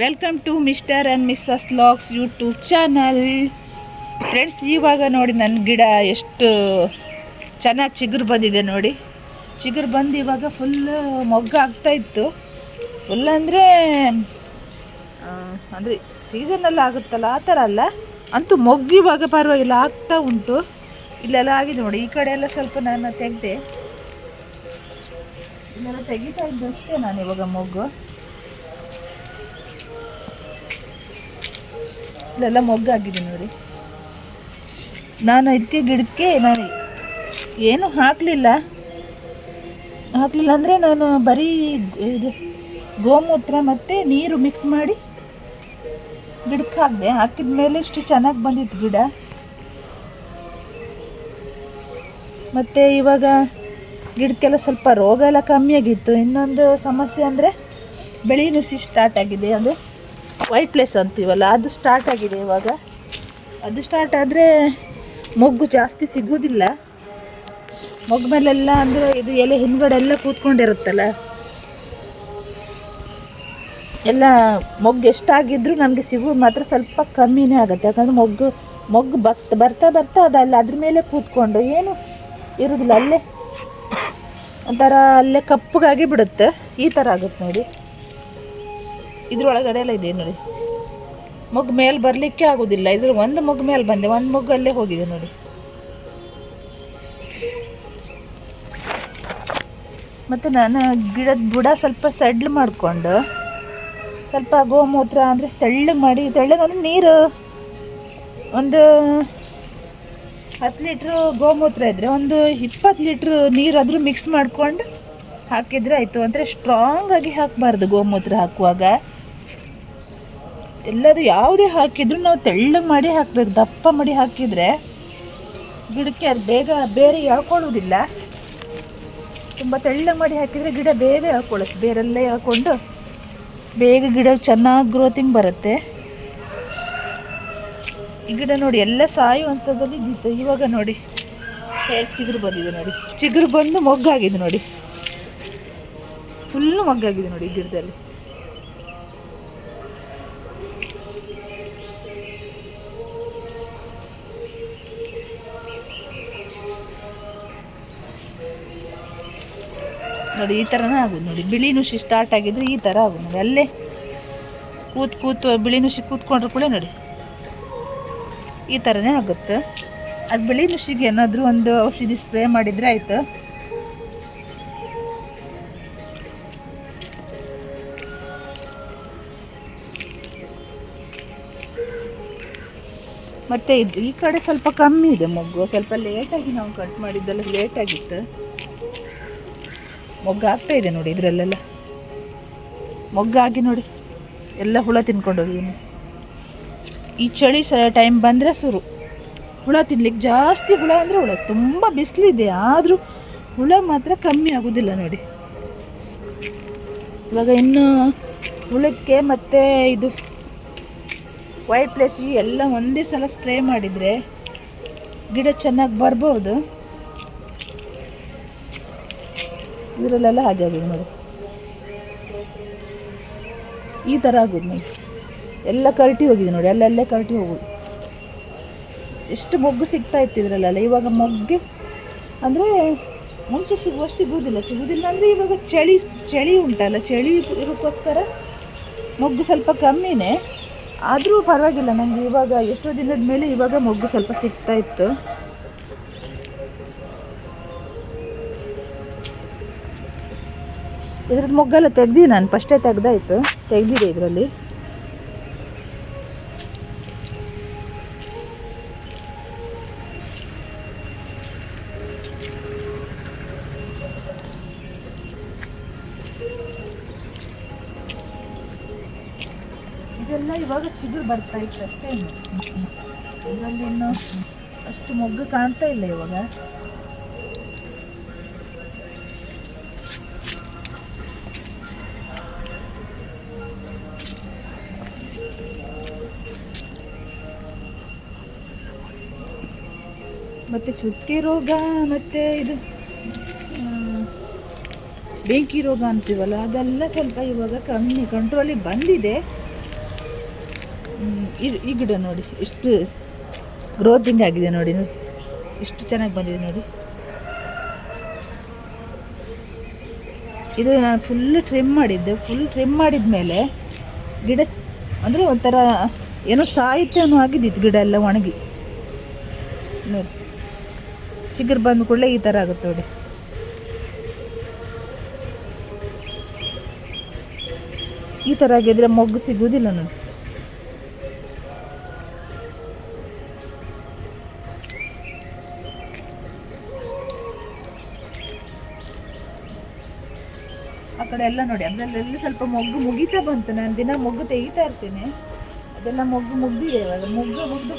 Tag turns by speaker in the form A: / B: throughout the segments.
A: Welcome to mister and missus locks YouTube channel friends ಇವಾಗ ನೋಡಿ ನನ್ನ ಗಿಡ ಎಷ್ಟು ಚೆನ್ನಾಗಿ ಚಿಗುರು ಬಂದಿದೆ ನೋಡಿ. ಚಿಗುರು ಬಂದು ಇವಾಗ ಫುಲ್ ಮೊಗ್ಗು ಆಗ್ತಾ ಇತ್ತು. ಫುಲ್ ಅಂದರೆ ಅಂದರೆ ಸೀಸನಲ್ಲಿ ಆಗುತ್ತಲ್ಲ, ಆ ಥರ ಅಲ್ಲ. ಅಂತೂ ಮೊಗ್ಗು ಇವಾಗ ಪರವಾಗಿಲ್ಲ, ಆಗ್ತಾ ಉಂಟು. ಇಲ್ಲೆಲ್ಲ ಆಗಿದೆ ನೋಡಿ, ಈ ಕಡೆ ಎಲ್ಲ ಸ್ವಲ್ಪ ನಾನು ತೆಗೆದೆ. ಇಲ್ಲೆಲ್ಲ ತೆಗಿತಾ ಇದ್ದು ಅಷ್ಟೇ ನಾನು ಇವಾಗ ಮೊಗ್ಗು. ಇಲ್ಲೆಲ್ಲ ಮೊಗ್ಗಾಗಿದೆ ನೋಡಿ. ನಾನು ಇದಕ್ಕೆ ಗಿಡಕ್ಕೆ ನಾನು ಏನು ಹಾಕಲಿಲ್ಲ. ಹಾಕಲಿಲ್ಲ ಅಂದರೆ ನಾನು ಬರೀ ಇದು ಗೋಮೂತ್ರ ಮತ್ತು ನೀರು ಮಿಕ್ಸ್ ಮಾಡಿ ಗಿಡಕ್ಕೆ ಹಾಕಿದೆ. ಹಾಕಿದ ಮೇಲೆ ಇಷ್ಟು ಚೆನ್ನಾಗಿ ಬಂದಿತ್ತು ಗಿಡ. ಮತ್ತು ಇವಾಗ ಗಿಡಕ್ಕೆಲ್ಲ ಸ್ವಲ್ಪ ರೋಗ ಎಲ್ಲ ಕಮ್ಮಿ ಆಗಿತ್ತು. ಇನ್ನೊಂದು ಸಮಸ್ಯೆ ಅಂದರೆ ಬೆಳಿ ನುಸಿ ಸ್ಟಾರ್ಟ್ ಆಗಿದೆ ಅದು. ವೈಟ್ ಪ್ಲೇಸ್ ಅಂತೀವಲ್ಲ, ಅದು ಸ್ಟಾರ್ಟ್ ಆಗಿದೆ ಇವಾಗ. ಅದು ಸ್ಟಾರ್ಟ್ ಆದರೆ ಮೊಗ್ಗು ಜಾಸ್ತಿ ಸಿಗೋದಿಲ್ಲ. ಮೊಗ್ಗು ಮೇಲೆಲ್ಲ ಅಂದರೆ ಇದು ಎಲೆ ಹಿಂದ್ಗಡೆ ಎಲ್ಲ ಕೂತ್ಕೊಂಡಿರುತ್ತಲ್ಲ. ಎಲ್ಲ ಮೊಗ್ಗು ಎಷ್ಟಾಗಿದ್ದರೂ ನಮಗೆ ಸಿಗೋದು ಮಾತ್ರ ಸ್ವಲ್ಪ ಕಮ್ಮಿನೇ ಆಗುತ್ತೆ. ಯಾಕಂದರೆ ಮೊಗ್ಗು ಮೊಗ್ಗು ಬರ್ತಾ ಬರ್ತಾ ಬರ್ತಾ ಅದಲ್ಲ ಅದ್ರ ಮೇಲೆ ಕೂತ್ಕೊಂಡು ಏನು ಇರೋದಿಲ್ಲ. ಅಲ್ಲೇ ಒಂಥರ ಅಲ್ಲೇ ಕಪ್ಪಗಾಗಿ ಬಿಡುತ್ತೆ. ಈ ಥರ ಆಗುತ್ತೆ ನೋಡಿ. ಇದ್ರೊಳಗಡೆ ಎಲ್ಲ ಇದೆ ನೋಡಿ. ಮೊಗ್ಗು ಮೇಲೆ ಬರಲಿಕ್ಕೆ ಆಗೋದಿಲ್ಲ. ಇದ್ರ ಒಂದು ಮೊಗ್ಗು ಮೇಲೆ ಬಂದೆ. ಒಂದು ಮೊಗ್ಗು ಅಲ್ಲೇ ಹೋಗಿದೆ ನೋಡಿ. ಮತ್ತು ನಾನು ಗಿಡದ ಬುಡ ಸ್ವಲ್ಪ ಸಡ್ಲು ಮಾಡಿಕೊಂಡು ಸ್ವಲ್ಪ ಗೋಮೂತ್ರ ಅಂದರೆ ತೆಳ್ಳಗೆ ಮಾಡಿ ತೆಳ್ಳಗೆ ಅಂದರೆ ನೀರು. ಒಂದು ಹತ್ತು ಲೀಟ್ರು ಗೋಮೂತ್ರ ಇದ್ದರೆ ಒಂದು ಇಪ್ಪತ್ತು ಲೀಟ್ರ್ ನೀರಾದರೂ ಮಿಕ್ಸ್ ಮಾಡಿಕೊಂಡು ಹಾಕಿದರೆ ಆಯಿತು. ಅಂದರೆ ಸ್ಟ್ರಾಂಗಾಗಿ ಹಾಕಬಾರ್ದು ಗೋಮೂತ್ರ ಹಾಕುವಾಗ. ಎಲ್ಲದು ಯಾವುದೇ ಹಾಕಿದ್ರು ನಾವು ತೆಳ್ಳಗೆ ಮಾಡಿ ಹಾಕಬೇಕು, ದಪ್ಪ ಮಾಡಿ ಹಾಕಿದರೆ ಗಿಡಕ್ಕೆ ಅದು ಬೇಗ ಬೇರೆ ಎಳ್ಕೊಳ್ಳೋದಿಲ್ಲ ತುಂಬ ತೆಳ್ಳಗೆ ಮಾಡಿ ಹಾಕಿದರೆ ಗಿಡ ಬೇಗ ಎಳ್ಕೊಳ್ಳುತ್ತೆ ಬೇರೆಲ್ಲೇ ಎಳ್ಕೊಂಡು ಬೇಗ ಗಿಡ ಚೆನ್ನಾಗಿ ಗ್ರೋತಿಂಗ್ ಬರುತ್ತೆ. ಈ ಗಿಡ ನೋಡಿ ಎಲ್ಲ ಸಾಯುವಂಥದ್ದಲ್ಲಿ ಇದ್ದಿತ್ತು ಇವಾಗ ನೋಡಿ, ಹೇಗೆ ಚಿಗುರು ಬಂದಿದೆ ನೋಡಿ. ಚಿಗುರು ಬಂದು ಮೊಗ್ಗಾಗಿದೆ ನೋಡಿ. ಫುಲ್ಲು ಮೊಗ್ಗಾಗಿದೆ ನೋಡಿ ಗಿಡದಲ್ಲಿ. ನೋಡಿ, ಈ ಥರನೇ ಆಗೋದು ನೋಡಿ. ಬಿಳಿ ನುಸಿ ಸ್ಟಾರ್ಟ್ ಆಗಿದ್ರೆ ಈ ಥರ ಆಗೋದು ನೋಡಿ. ಅಲ್ಲೇ ಕೂತ್ ಕೂತು ಬಿಳಿ ನುಸಿ ಕೂತ್ಕೊಂಡ್ರೆ ಕೂಡ ನೋಡಿ. ಈ ಥರನೇ ಆಗುತ್ತೆ. ಅದು ಬಿಳಿ ನುಸಿಗೆ ಏನಾದರೂ ಒಂದು ಔಷಧಿ ಸ್ಪ್ರೇ ಮಾಡಿದರೆ ಆಯಿತು. ಮತ್ತು ಇದು ಈ ಕಡೆ ಸ್ವಲ್ಪ ಕಮ್ಮಿ ಇದೆ ಮೊಗ್ಗು. ಸ್ವಲ್ಪ ಲೇಟಾಗಿ ನಾವು ಕಟ್ ಮಾಡಿದ್ದೆಲ್ಲ ಲೇಟಾಗಿತ್ತು ಮೊಗ್ಗು ಆಗ್ತಾ ಇದೆ ನೋಡಿ ಇದರಲ್ಲೆಲ್ಲ. ಮೊಗ್ಗಾಗಿ ನೋಡಿ. ಎಲ್ಲ ಹುಳ ತಿನ್ಕೊಂಡು ಹೋಗಿದ್ದೀನಿ ಈ ಚಳಿ ಸ ಟೈಮ್ ಬಂದರೆ ಸುರು ಹುಳ ತಿನ್ಲಿಕ್ಕೆ ಜಾಸ್ತಿ ಹುಳ ಅಂದರೆ ಹುಳ. ತುಂಬ ಬಿಸಿಲಿದೆ, ಆದರೂ ಹುಳ ಮಾತ್ರ ಕಮ್ಮಿ ಆಗೋದಿಲ್ಲ ನೋಡಿ. ಇವಾಗ ಇನ್ನು ಹುಳಕ್ಕೆ ಮತ್ತು ಇದು ವೈಟ್ ಪ್ಲೇಸಿಗೆ ಎಲ್ಲ ಒಂದೇ ಸಲ ಸ್ಪ್ರೇ ಮಾಡಿದರೆ ಗಿಡ ಚೆನ್ನಾಗಿ ಬರ್ಬೋದು. ಇದರಲ್ಲೆಲ್ಲ ಹಾಗೆ ಆಗಿದೆ ನೋಡಿ. ಈ ಥರ ಆಗೋದು ನೋಡಿ. ಎಲ್ಲ ಕರಟಿ ಹೋಗಿದೆ ನೋಡಿ, ಅಲ್ಲೆಲ್ಲೇ ಕರಟಿ ಹೋಗೋದು. ಎಷ್ಟು ಮೊಗ್ಗು ಸಿಗ್ತಾ ಇತ್ತು ಇದರಲ್ಲೆಲ್ಲ. ಇವಾಗ ಮೊಗ್ಗೆ ಅಂದರೆ ಮುಂಚೆ ಸಿಗುವ ಸಿಗುವುದಿಲ್ಲ ಸಿಗುವುದಿಲ್ಲ ಅಂದರೆ ಇವಾಗ ಚಳಿ ಚಳಿ ಉಂಟಲ್ಲ. ಚಳಿ ಇರೋಕ್ಕೋಸ್ಕರ ಮೊಗ್ಗು ಸ್ವಲ್ಪ ಕಮ್ಮಿನೇ. ಆದರೂ ಪರವಾಗಿಲ್ಲ. ನನಗೆ ಇವಾಗ ಎಷ್ಟೋ ದಿನದ ಮೇಲೆ ಇವಾಗ ಮೊಗ್ಗು ಸ್ವಲ್ಪ ಸಿಗ್ತಾ ಇತ್ತು. ಇದ್ರದ್ದು ಮೊಗ್ಗೆಲ್ಲ ತೆಗ್ದಿ ನಾನು ಫಸ್ಟೇ ತೆಗ್ದಾಯ್ತು. ತೆಗ್ದಿದೆ ಇದರಲ್ಲಿ. ಇದೆಲ್ಲ ಇವಾಗ ಚಿಗುರು ಬರ್ತಾ ಇತ್ತು ಅಷ್ಟೇ. ಇದರಲ್ಲಿ ಇನ್ನು ಅಷ್ಟು ಮೊಗ್ಗು ಕಾಣ್ತಾ ಇಲ್ಲ ಇವಾಗ. ಮತ್ತು ಚುಕ್ಕಿ ರೋಗ ಮತ್ತು ಇದು ಬೆಂಕಿ ರೋಗ ಅಂತೀವಲ್ಲ, ಅದೆಲ್ಲ ಸ್ವಲ್ಪ ಇವಾಗ ಕಮ್ಮಿ ಕಂಟ್ರೋಲಿಗೆ ಬಂದಿದೆ. ಈ ಗಿಡ ನೋಡಿ ಇಷ್ಟು ಗ್ರೋತಿಂಗ್ ಆಗಿದೆ ನೋಡಿ ನೋಡಿ. ಎಷ್ಟು ಚೆನ್ನಾಗಿ ಬಂದಿದೆ ನೋಡಿ. ಇದು ನಾನು ಫುಲ್ ಟ್ರಿಮ್ ಮಾಡಿದ್ದೆ ಫುಲ್ ಟ್ರಿಮ್ ಮಾಡಿದ ಮೇಲೆ ಗಿಡ ಅಂದರೆ ಒಂಥರ ಏನೋ ಸಾಹಿತ್ಯ ಅನ್ನೋ ಆಗಿದ್ದಿತ್ತು ಗಿಡ ಎಲ್ಲ ಒಣಗಿ. ನೋಡಿ. ಚಿಗುರು ಬಂದ ಕೂಡಲೇ ಈ ಥರ ಆಗುತ್ತೆ ನೋಡಿ. ಈ ಥರ ಆಗಿದ್ರೆ ಮೊಗ್ಗು ಸಿಗುವುದಿಲ್ಲ ನೋಡಿ. ಆ ಕಡೆ ಎಲ್ಲ ನೋಡಿ, ಅದರಲ್ಲೆಲ್ಲ ಸ್ವಲ್ಪ ಮೊಗ್ಗು ಮುಗಿತಾ ಬಂತು. ನಾನು ದಿನ ಮೊಗ್ಗು ತೆಗಿತಾ ಇರ್ತೇನೆ. ಅದೆಲ್ಲ ಮೊಗ್ಗು ಮುಗ್ದಿದೆ ಇವಾಗ. ಮೊಗ್ಗು ಮುಗ್ದು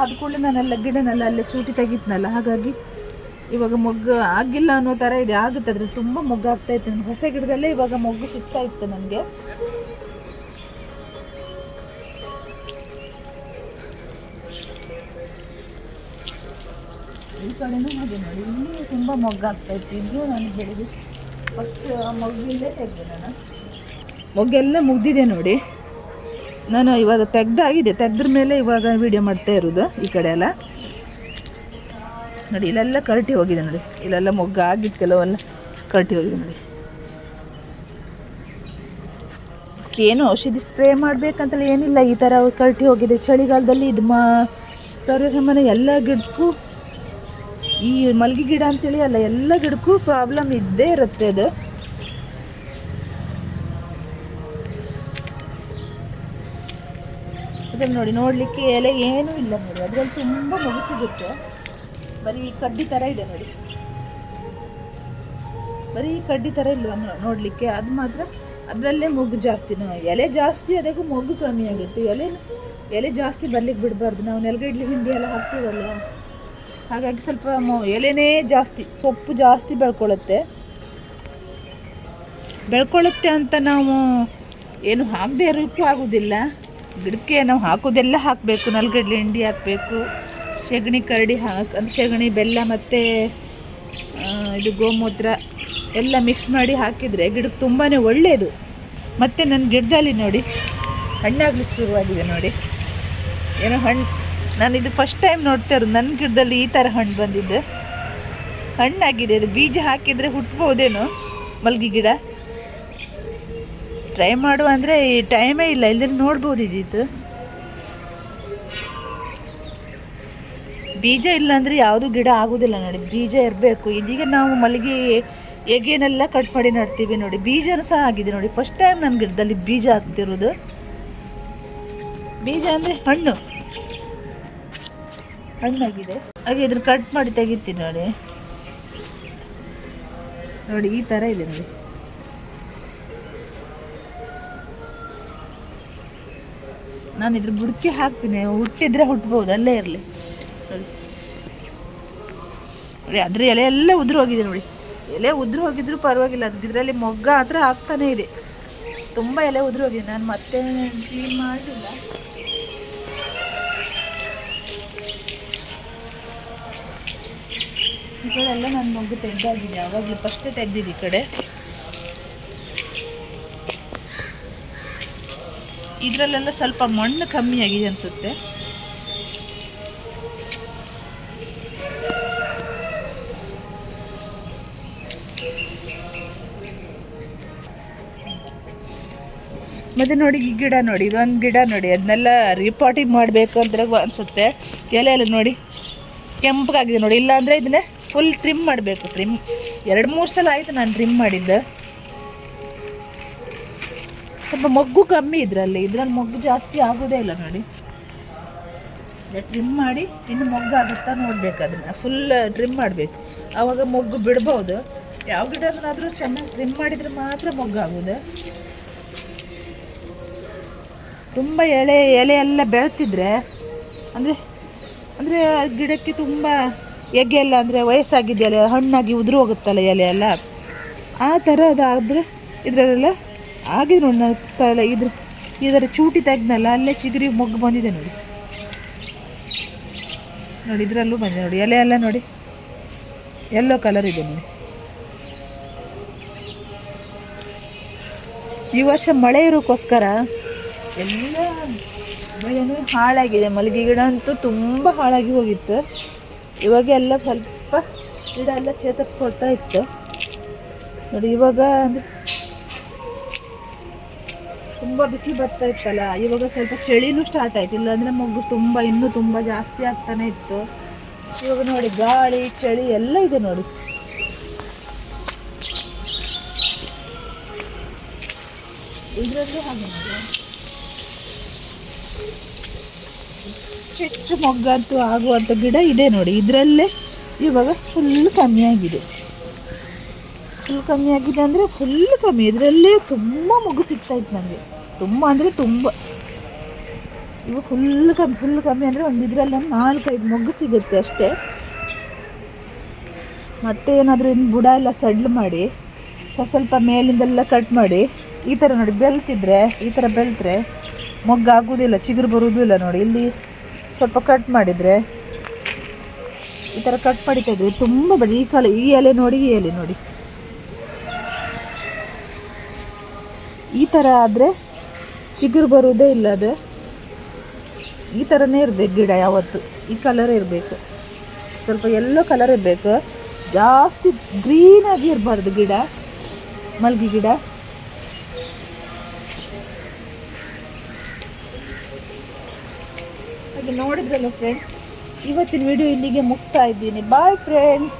A: ಆದ ಕೂಡಲೇ ನಾನೆಲ್ಲ ಗಿಡನೆಲ್ಲ ಅಲ್ಲೇ ಚೂಟಿ ತೆಗಿತ್ನಲ್ಲ. ಹಾಗಾಗಿ ಇವಾಗ ಮೊಗ್ಗು ಆಗಿಲ್ಲ ಅನ್ನೋ ಥರ ಇದೆ, ಆಗುತ್ತೆ. ಅದ್ರಲ್ಲಿ ತುಂಬ ಮೊಗ್ಗು ಆಗ್ತಾ ಇತ್ತು. ನನ್ನ ಹೊಸ ಗಿಡದಲ್ಲೇ ಇವಾಗ ಮೊಗ್ಗು ಸಿಗ್ತಾ ಇತ್ತು ನನಗೆ. ಈ ಕಡೆನೂ ಹಾಗೆ ನೋಡಿ. ಇನ್ನೂ ತುಂಬ ಮೊಗ್ಗು ಆಗ್ತಾ ಇತ್ತು. ಇನ್ನೂ ನಾನು ಹೇಳಿದ್ದು. ಫಸ್ಟ್ ಮೊಗ್ಗಿಲ್ಲೇ ತೆಗೆದೆ ನಾನು. ಮೊಗ್ಗೆಲ್ಲ ಮುಗ್ದಿದೆ ನೋಡಿ. ನಾನು ಇವಾಗ ತೆಗ್ದಾಗಿದೆ. ತೆಗ್ದ್ರ ಮೇಲೆ ಇವಾಗ ವಿಡಿಯೋ ಮಾಡ್ತಾ ಇರೋದು ಈ ಕಡೆ ಎಲ್ಲ. ನೋಡಿ, ಇಲ್ಲೆಲ್ಲ ಕರಟಿ ಹೋಗಿದೆ ನೋಡಿ. ಇಲ್ಲೆಲ್ಲ ಮೊಗ್ಗ ಆಗಿದ್ದು ಕೆಲವೆಲ್ಲ ಕರಟಿ ಹೋಗಿದೆ ನೋಡಿ. ಏನು ಔಷಧಿ ಸ್ಪ್ರೇ ಮಾಡಬೇಕಂತಲೇ ಏನಿಲ್ಲ, ಈ ಥರ ಕರಟಿ ಹೋಗಿದೆ. ಚಳಿಗಾಲದಲ್ಲಿ ಇದು ಮಾ, ಸರ್ವಸಾಮಾನ್ಯ ಎಲ್ಲ ಗಿಡಕ್ಕೂ, ಈ ಮಲ್ಗೆ ಗಿಡ ಅಂತೇಳಿ ಅಲ್ಲ, ಎಲ್ಲ ಗಿಡಕ್ಕೂ ಪ್ರಾಬ್ಲಮ್ ಇದ್ದೇ ಇರುತ್ತೆ ಅದು. ಅದನ್ನು ನೋಡಿ, ನೋಡಲಿಕ್ಕೆ ಎಲೆ ಏನೂ ಇಲ್ಲ ನೋಡಿ. ಅದರಲ್ಲಿ ತುಂಬ ಮಗು ಸಿಗುತ್ತೆ. ಬರೀ ಕಡ್ಡಿ ಥರ ಇದೆ ನೋಡಿ. ಬರೀ ಕಡ್ಡಿ ಥರ ಇಲ್ವ ನೋಡಲಿಕ್ಕೆ? ಅದು ಮಾತ್ರ ಅದರಲ್ಲೇ ಮೊಗ್ಗು ಜಾಸ್ತಿ. ಎಲೆ ಜಾಸ್ತಿ ಅದಕ್ಕೂ ಮೊಗ್ಗು ಕಮ್ಮಿ ಆಗುತ್ತೆ. ಎಲೆ ಎಲೆ ಜಾಸ್ತಿ ಬರ್ಲಿಕ್ಕೆ ಬಿಡಬಾರ್ದು. ನಾವು ನೆಲಗಡ್ಲಿ ಹಿಂಡಿ ಎಲ್ಲ ಹಾಕ್ತೀವಲ್ಲ ಹಾಗಾಗಿ ಸ್ವಲ್ಪ ಎಲೆನೇ ಜಾಸ್ತಿ, ಸೊಪ್ಪು ಜಾಸ್ತಿ ಬೆಳ್ಕೊಳ್ಳುತ್ತೆ ಬೆಳ್ಕೊಳ್ಳುತ್ತೆ ಅಂತ ನಾವು ಏನು ಹಾಕದೇ ಇರೋಕ್ಕೂ ಆಗೋದಿಲ್ಲ. ಗಿಡಕ್ಕೆ ನಾವು ಹಾಕೋದೆಲ್ಲ ಹಾಕಬೇಕು. ನಲ್ಗಡ್ಲೆ ಹಿಂಡಿ ಹಾಕಬೇಕು. ಸೆಗಣಿ ಕರಡಿ ಹಾಕಿ, ಅಂದರೆ ಸೆಗಣಿ ಬೆಲ್ಲ ಮತ್ತು ಇದು ಗೋಮೂತ್ರ ಎಲ್ಲ ಮಿಕ್ಸ್ ಮಾಡಿ ಹಾಕಿದರೆ ಗಿಡಕ್ಕೆ ತುಂಬಾ ಒಳ್ಳೆಯದು ಮತ್ತು ನನ್ನ ಗಿಡದಲ್ಲಿ ನೋಡಿ, ಹಣ್ಣಾಗಲಿ ಶುರುವಾಗಿದೆ ನೋಡಿ. ಏನೋ ಹಣ್ಣು ನಾನು ಇದು ಫಸ್ಟ್ ಟೈಮ್ ನೋಡ್ತಾ ಇರೋದು. ನನ್ನ ಗಿಡದಲ್ಲಿ ಈ ಥರ ಹಣ್ಣು ಬಂದಿದ್ದು. ಹಣ್ಣಾಗಿದೆ, ಅದು ಬೀಜ ಹಾಕಿದರೆ ಹುಟ್ಬೋದೇನೋ ಮಲ್ಗಿ ಗಿಡ. ಟ್ರೈ ಮಾಡುವ ಅಂದರೆ ಟೈಮೇ ಇಲ್ಲ ಇಲ್ಲದ್ರೆ ನೋಡ್ಬೋದು ಇದ್ದಿತ್ತು ಬೀಜ ಇಲ್ಲ ಅಂದರೆ ಯಾವುದು ಗಿಡ ಆಗೋದಿಲ್ಲ ನೋಡಿ, ಬೀಜ ಇರಬೇಕು. ಇದೀಗ ನಾವು ಮಲ್ಲಿಗೆ ಎಗೆನೆಲ್ಲ ಕಟ್ ಮಾಡಿ ನಡ್ತೀವಿ ನೋಡಿ, ಬೀಜನೂ ಸಹ ಆಗಿದೆ ನೋಡಿ. ಫಸ್ಟ್ ಟೈಮ್ ನಮ್ಮ ಗಿಡದಲ್ಲಿ ಬೀಜ ಆಗ್ತಿರೋದು ಬೀಜ ಅಂದರೆ ಹಣ್ಣು. ಹಣ್ಣಾಗಿದೆ. ಹಾಗೆ ಇದನ್ನು ಕಟ್ ಮಾಡಿ ತೆಗಿತೀನಿ ನೋಡಿ. ನೋಡಿ, ಈ ಥರ ಇದೆ ನೋಡಿ. ನಾನು ಇದ್ರ ಬುಡಕ್ಕೆ ಹಾಕ್ತೀನಿ, ಹುಟ್ಟಿದ್ರೆ ಹುಟ್ಬೋದು, ಅಲ್ಲೇ ಇರಲಿ. ನೋಡಿ ಅದ್ರ ಎಲೆ ಎಲ್ಲ ಉದುರು ಹೋಗಿದೆ ನೋಡಿ. ಎಲೆ ಉದುರು ಹೋಗಿದ್ರು ಪರವಾಗಿಲ್ಲ. ಅದು ಇದರಲ್ಲಿ ಮೊಗ್ಗ ಹತ್ರ ಆಗ್ತಾನೆ ಇದೆ. ತುಂಬ ಎಲೆ ಉದುರು ಹೋಗಿದೆ. ನಾನು ಮತ್ತೆ ಕ್ಲೀನ್ ಮಾಡಲಿಲ್ಲ. ಈ ಕಡೆ ಎಲ್ಲ ನನ್ನ ಮೊಗ್ಗು ತೆಗ್ದಾಗಿದೆ. ಯಾವಾಗಲೂ ಫಸ್ಟೇ ತೆಗ್ದಿದ್ದು ಈ ಕಡೆ. ಇದರಲ್ಲೆಲ್ಲ ಸ್ವಲ್ಪ ಮಣ್ಣು ಕಮ್ಮಿ ಆಗಿದೆ ಅನಿಸುತ್ತೆ. ಮತ್ತು ನೋಡಿ ಈ ಗಿಡ ನೋಡಿ, ಇದೊಂದು ಗಿಡ ನೋಡಿ ಅದನ್ನೆಲ್ಲ ರಿಪೋರ್ಟಿಂಗ್ ಮಾಡಬೇಕು ಅಂತ ಅನಿಸುತ್ತೆ. ಎಲೆ ಎಲ್ಲ ನೋಡಿ ಕೆಂಪಗಾಗಿದೆ ನೋಡಿ, ಇಲ್ಲಾಂದರೆ ಇದನ್ನೇ ಫುಲ್ ಟ್ರಿಮ್ ಮಾಡಬೇಕು ಟ್ರಿಮ್ ಎರಡು ಮೂರು ಸಲ ಆಯಿತು ನಾನು ಟ್ರಿಮ್ ಮಾಡಿದ್ದು. ಸ್ವಲ್ಪ ಮೊಗ್ಗು ಕಮ್ಮಿ ಇದರಲ್ಲಿ ಇದರಲ್ಲಿ ಮೊಗ್ಗು ಜಾಸ್ತಿ ಆಗೋದೇ ಇಲ್ಲ ನೋಡಿ. ಟ್ರಿಮ್ ಮಾಡಿ ಇನ್ನು ಮೊಗ್ಗು ಆಗುತ್ತಾ ನೋಡ್ಬೇಕು ಅದನ್ನು ಫುಲ್ ಟ್ರಿಮ್ ಮಾಡಬೇಕು. ಆವಾಗ ಮೊಗ್ಗು ಬಿಡ್ಬೋದು. ಯಾವ ಗಿಡನಾದರೂ ಚೆನ್ನಾಗಿ ಟ್ರಿಮ್ ಮಾಡಿದರೆ ಮಾತ್ರ ಮೊಗ್ಗು ಆಗೋದು. ತುಂಬ ಎಳೆ ಎಲೆ ಎಲ್ಲ ಬೆಳ್ತಿದ್ರೆ, ಅಂದರೆ ಅಂದರೆ ಗಿಡಕ್ಕೆ ತುಂಬ ಎಗೆ ಎಲ್ಲ, ಅಂದರೆ ವಯಸ್ಸಾಗಿದೆಯಲ್ಲ, ಹಣ್ಣಾಗಿ ಉದುರು ಹೋಗುತ್ತಲ್ಲ ಎಲೆ ಎಲ್ಲ ಆ ಥರ ಅದಾದರೆ ಇದರಲ್ಲೆಲ್ಲ ಆಗಿದೆ ನೋಡಿ ಇದ್ರ, ಇದರ ಚೂಟಿ ತೆಗ್ದಲ್ಲ ಅಲ್ಲೇ ಚಿಗುರಿ ಮೊಗ್ಗು ಬಂದಿದೆ ನೋಡಿ. ನೋಡಿ, ಇದರಲ್ಲೂ ಬಂದಿದೆ ನೋಡಿ ಎಲೆ ಎಲ್ಲ ನೋಡಿ. ಎಲ್ಲೋ ಕಲರ್ ಇದೆ ನೋಡಿ. ಈ ವರ್ಷ ಮಳೆ ಇರೋಕ್ಕೋಸ್ಕರ ಎಲ್ಲ ಬೆಳೆನೂ ಹಾಳಾಗಿದೆ. ಮಲ್ಲಿಗೆ ಗಿಡ ಅಂತೂ ತುಂಬ ಹಾಳಾಗಿ ಹೋಗಿತ್ತು. ಇವಾಗ ಎಲ್ಲ ಸ್ವಲ್ಪ ಗಿಡ ಎಲ್ಲ ಚೇತರಿಸ್ಕೊಳ್ತಾ ಇತ್ತು. ನೋಡಿ, ಇವಾಗ ಅಂದರೆ ತುಂಬ ಬಿಸಿಲು ಬರ್ತಾ ಇತ್ತಲ್ಲ, ಇವಾಗ ಸ್ವಲ್ಪ ಚಳಿನೂ ಸ್ಟಾರ್ಟ್ ಆಯಿತು. ಇಲ್ಲಾಂದರೆ ಮಗು ತುಂಬ, ಇನ್ನೂ ತುಂಬ ಜಾಸ್ತಿ ಆಗ್ತಾನೆ ಇತ್ತು. ಇವಾಗ ನೋಡಿ, ಗಾಳಿ, ಚಳಿ ಎಲ್ಲ ಇದೆ ನೋಡಿ. ಇದರಲ್ಲೂ ಹಾಗೆ ನೋಡಿ ಹೆಚ್ಚು ಮೊಗ್ಗಂತೂ ಆಗುವಂಥ ಗಿಡ ಇದೆ ನೋಡಿ. ಇದರಲ್ಲೇ ಇವಾಗ ಫುಲ್ ಕಮ್ಮಿ ಆಗಿದೆ. ಫುಲ್ ಕಮ್ಮಿ ಆಗಿದೆ ಅಂದರೆ ಫುಲ್ ಕಮ್ಮಿ. ಇದರಲ್ಲೇ ತುಂಬ ಮೊಗ್ಗು ಸಿಗ್ತಾ ಇತ್ತು ನನಗೆ ತುಂಬ ಅಂದರೆ ತುಂಬ. ಇವಾಗ ಫುಲ್ ಕಮ್ಮಿ ಫುಲ್ ಕಮ್ಮಿ ಅಂದರೆ ಒಂದು ಇದರಲ್ಲಿ ಒಂದು ನಾಲ್ಕೈದು ಮೊಗ್ಗು ಸಿಗುತ್ತೆ ಅಷ್ಟೇ. ಮತ್ತೆ ಏನಾದರೂ ಇನ್ನು ಬುಡ ಎಲ್ಲ ಸಡ್ಲು ಮಾಡಿ ಸ್ವಲ್ಪ ಸ್ವಲ್ಪ ಮೇಲಿಂದೆಲ್ಲ ಕಟ್ ಮಾಡಿ, ಈ ಥರ ನೋಡಿ ಬೆಳ್ತಿದ್ರೆ ಈ ಥರ ಬೆಲ್ತ್ರೆ ಮೊಗ್ಗಾಗೋದಿಲ್ಲ ಚಿಗುರು ಬರೋದು ಇಲ್ಲ ನೋಡಿ. ಇಲ್ಲಿ ಸ್ವಲ್ಪ ಕಟ್ ಮಾಡಿದರೆ ಈ ಥರ ಕಟ್ ಮಾಡಿತಾ ಇದ್ರೆ ತುಂಬ ಬೆಳೆ ಈ ಕಾಲ ಈ ಎಲೆ ನೋಡಿ, ಈ ಎಲೆ ನೋಡಿ. ಈ ಥರ ಆದರೆ ಚಿಗುರು ಬರುವುದೇ ಇಲ್ಲ ಅದು. ಈ ಥರನೇ ಇರಬೇಕು ಗಿಡ ಯಾವತ್ತು. ಈ ಕಲರೇ ಇರಬೇಕು. ಸ್ವಲ್ಪ ಎಲ್ಲೋ ಕಲರ್ ಇರಬೇಕು. ಜಾಸ್ತಿ ಗ್ರೀನಾಗಿ ಇರಬಾರ್ದು ಗಿಡ, ಮಲ್ಗಿ ಗಿಡ. ನೋಡಿದ್ರಲ್ಲ ಫ್ರೆಂಡ್ಸ್ ಇವತ್ತಿನ ವಿಡಿಯೋ ಇಲ್ಲಿಗೆ ಮುಗಿಸ್ತಾ ಇದ್ದೀನಿ. Bye friends